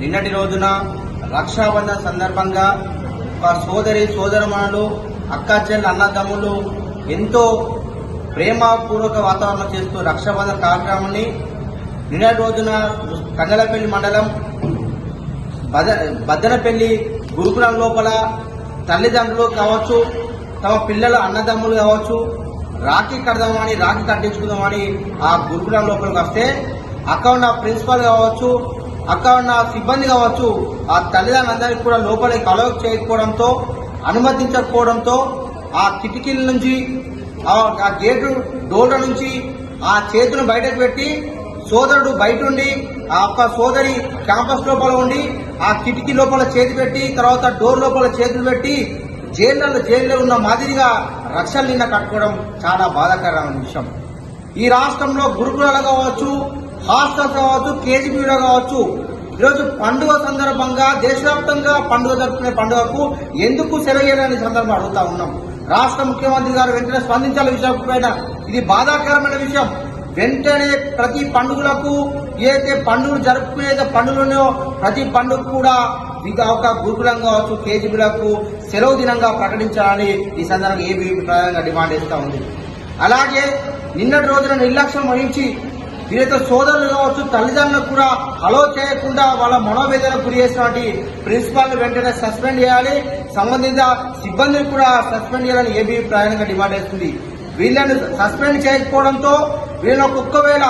నిన్నటి రోజున రక్షాబంధన్ సందర్భంగా ఒక సోదరి సోదరమణులు అక్క చెల్లి అన్నదమ్ములు ఎంతో ప్రేమపూర్వక వాతావరణం చేస్తూ రక్షాబంధన్ కార్యక్రమాన్ని నిన్నటి రోజున కంగలపల్లి మండలం బద బద్దనపల్లి గురుకులం లోపల తల్లిదండ్రులు కావచ్చు తమ పిల్లల అన్నదమ్ములు కావచ్చు రాఖీ కడదామని రాఖీ కట్టించుకుందామని ఆ గురుకులం లోపలికి వస్తే అక్కడ ఉన్న ప్రిన్సిపాల్ కావచ్చు అక్కడ ఉన్న సిబ్బంది కావచ్చు ఆ తల్లిదండ్రులందరికీ కూడా లోపలికి అలౌ చేయకపోవడంతో అనుమతించకపోవడంతో ఆ కిటికీల నుంచి ఆ గేటు డోర్ల నుంచి ఆ చేతును బయటకు పెట్టి సోదరుడు బయట ఉండి ఆ ఒక్క సోదరి క్యాంపస్ లోపల ఉండి ఆ కిటికీ లోపల చేతి పెట్టి తర్వాత డోర్ లోపల చేతులు పెట్టి జైల్లో జైల్లో ఉన్న మాదిరిగా రక్షలు నిన్న కట్టుకోవడం చాలా బాధాకరమైన విషయం. ఈ రాష్ట్రంలో గురుకులాలు కావచ్చు హాస్టల్ కావచ్చు కేజీబీలో కావచ్చు ఈరోజు పండుగ సందర్భంగా దేశవ్యాప్తంగా పండుగ జరుపుకునే పండుగకు ఎందుకు సెలవేయాలనే సందర్భం అడుగుతా ఉన్నాం. రాష్ట్ర ముఖ్యమంత్రి గారు వెంటనే స్పందించాలి విషయం ఇది బాధాకరమైన విషయం. వెంటనే ప్రతి పండుగలకు ఏదైతే పండుగలు జరుపుకునే పండుగలున్నాయో ప్రతి పండుగ కూడా ఇంకా ఒక గురుకులం కావచ్చు కేజీబీలకు సెలవు దినంగా ప్రకటించాలని ఈ సందర్భంగా ఏబీ ప్రధానంగా డిమాండ్ చేస్తూ ఉంది. అలాగే నిన్నటి రోజున నిర్లక్ష్యం వహించి వీరైతే సోదరులు కావచ్చు తల్లిదండ్రులకు కూడా అలో చేయకుండా వాళ్ళ మనోవేదన గురి చేసినటువంటి ప్రిన్సిపాల్ వెంటనే సస్పెండ్ చేయాలి. సంబంధిత సిబ్బందిని కూడా సస్పెండ్ చేయాలని ఏబీ ప్రయాణంగా డిమాండ్ చేస్తుంది. వీళ్ళని సస్పెండ్ చేయకపోవడంతో వీళ్ళని ఒక్కవేళ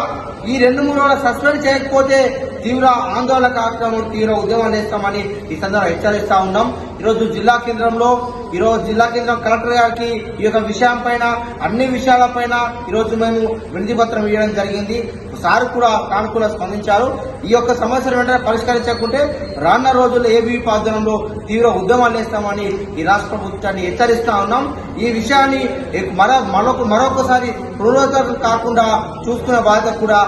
ఈ రెండు మూడు రోజులు సస్పెండ్ చేయకపోతే తీవ్ర ఆందోళన కార్యక్రమం తీవ్ర ఉద్యమం చేస్తామని ఈ సందర్భంగా హెచ్చరిస్తా ఉన్నాం. ఈరోజు జిల్లా కేంద్రంలో ఈరోజు జిల్లా కేంద్రం కలెక్టర్ గారికి ఈ యొక్క విషయం పైన అన్ని విషయాలపైన ఈరోజు మేము వినతి పత్రం ఇవ్వడం జరిగింది. సార్ కూడా సానుకూల స్పందించారు. ఈ యొక్క సమస్యను వెంటనే పరిష్కరించకుంటే రాన్న రోజుల్లో ఏబీ ఆధ్వర్యంలో తీవ్ర ఉద్యమాలు వేస్తామని ఈ రాష్ట్ర ప్రభుత్వాన్ని హెచ్చరిస్తా ఉన్నాం. ఈ విషయాన్ని మరో మరొక మరొకసారి పునరుద్ధరణ కాకుండా చూసుకునే బాధ్యత కూడా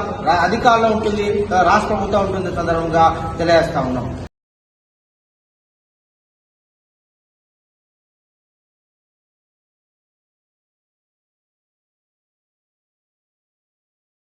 అధికారంలో ఉంటుంది రాష్ట్ర ప్రభుత్వం ఉంటుంది సందర్భంగా తెలియజేస్తా ఉన్నాం.